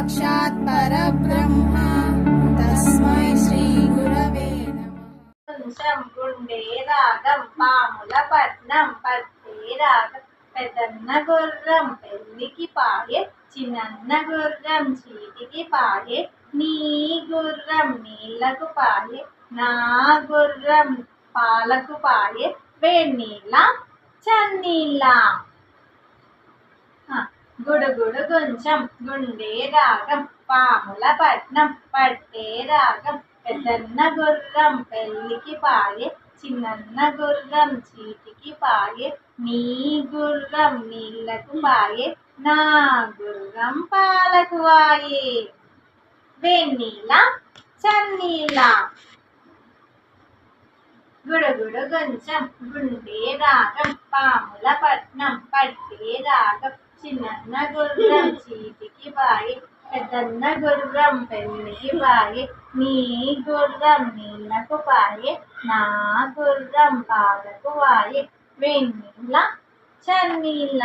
సాక్షాత్ పరబ్రహ్మ తస్మై శ్రీ గురవే నమః గుండే రాగం పాముల పట్నం పట్టే రాగం పెదన్న గుర్రం పెళ్ళికి పాయే చిన్న గుర్రం చీటికి పాయే నీ గుర్రం నీళ్ళకు పాయే నా గుర్రం పాలకు పాయే వేణీళ్ళ చన్నీళ్ళ గుడుగుడు కొంచెం గుండే రాగం పాముల పట్నం పట్టే రాగం పెద్దన్న గుర్రం పెళ్ళికి పాయే చిన్నన్న గుర్రం చీటికి పాయే నీ గుర్రం నీళ్ళకు పాయే నా గుర్రం పాలకు వాయే. వెన్నీల చన్నీల. గుడుగుడు కొంచెం గుండే రాగం పాముల పట్నం పట్టే రాగం చిన్న గుర్రం చీటికి బాయి పెద్దన్న గుర్రం పెళ్ళికి బాయి నీ గుర్రం నీళ్ళకు పాయే నా గుర్రం పాలకు వాయే. వెన్నీళ్ళ చన్నీళ్ళ